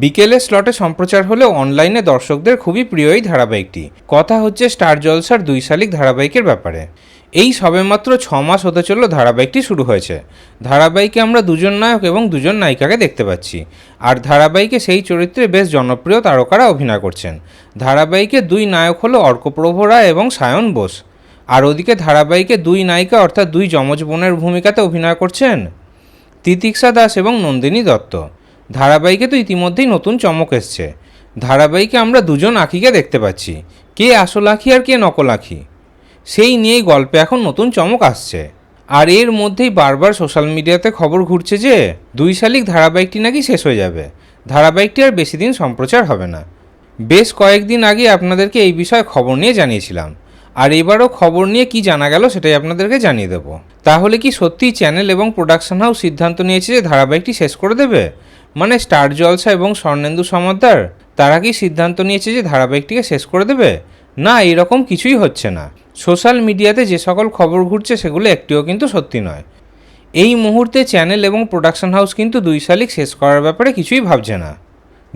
বিকেলের স্লটে সম্প্রচার হলেও অনলাইনে দর্শকদের খুবই প্রিয় এই ধারাবাহিকটি। কথা হচ্ছে, স্টার জলসার দুই শালিক ধারাবাহিকের ব্যাপারে। এই সবেমাত্র ছ মাস হতে চলল ধারাবাহিকটি শুরু হয়েছে। ধারাবাহিকে আমরা দুজন নায়ক এবং দুজন নায়িকাকে দেখতে পাচ্ছি। আর ধারাবাহিকে সেই চরিত্রে বেশ জনপ্রিয় তারকারা অভিনয় করছেন। ধারাবাহিকে দুই নায়ক হলো অর্কপ্রভ রায় এবং সায়ন বোস। আর ওদিকে ধারাবাহিকে দুই নায়িকা অর্থাৎ দুই যমজ বোনের ভূমিকাতে অভিনয় করছেন তিতিক্ষা দাস এবং নন্দিনী দত্ত। ধারাবাহিকে তো ইতিমধ্যেই নতুন চমক এসছে। ধারাবাহিকে আমরা দুজন আঁখিকে দেখতে পাচ্ছি। কে আসল আঁখি আর কে নকল আঁখি? সেই নিয়েই গল্পে এখন নতুন চমক আসছে। আর এর মধ্যেই বারবার সোশ্যাল মিডিয়াতে খবর ঘুরছে যে, দুই শালিক ধারাবাহিকটি নাকি শেষ হয়ে যাবে। ধারাবাহিকটি আর বেশি দিন সম্প্রচার হবে না। বেশ কয়েকদিন আগে আপনাদেরকে এই বিষয়ে খবর নিয়ে জানিয়েছিলাম। আর এবারও খবর নিয়ে কি জানা গেল সেটাই আপনাদেরকে জানিয়ে দেবো। তাহলে কি সত্যি চ্যানেল এবং প্রোডাকশন হাউস সিদ্ধান্ত নিয়েছে যে ধারাবাহিকটি শেষ করে দেবে? মানে স্টার জলসা এবং স্বর্ণেন্দু সমদ্দার? তারা কি সিদ্ধান্ত নিয়েছে যে ধারাবাহিকটিকে শেষ করে দেবে? না, এরকম কিছুই হচ্ছে না। সোশ্যাল মিডিয়াতে যে সকল খবর ঘুরছে সেগুলো একটিও কিন্তু সত্যি নয়। এই মুহূর্তে চ্যানেল এবং প্রোডাকশন হাউস কিন্তু দুই শালিক শেষ করার ব্যাপারে কিছুই ভাবছে না।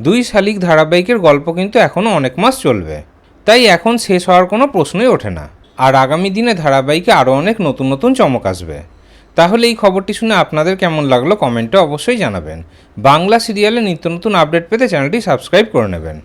দুই শালিক ধারাবাহিকের গল্প কিন্তু এখনও অনেক মাস চলবে। তাই এখন শেষ হওয়ার কোনো প্রশ্নই ওঠে না। আর আগামী দিনে ধারাবাহিকে আরও অনেক নতুন নতুন চমক আসবে। তাহলে এই খবরটি শুনে আপনাদের কেমন লাগল কমেন্টে অবশ্যই জানাবেন। বাংলা সিরিয়ালে নিত্য নতুন আপডেট পেতে চ্যানেলটি সাবস্ক্রাইব করে নেবেন।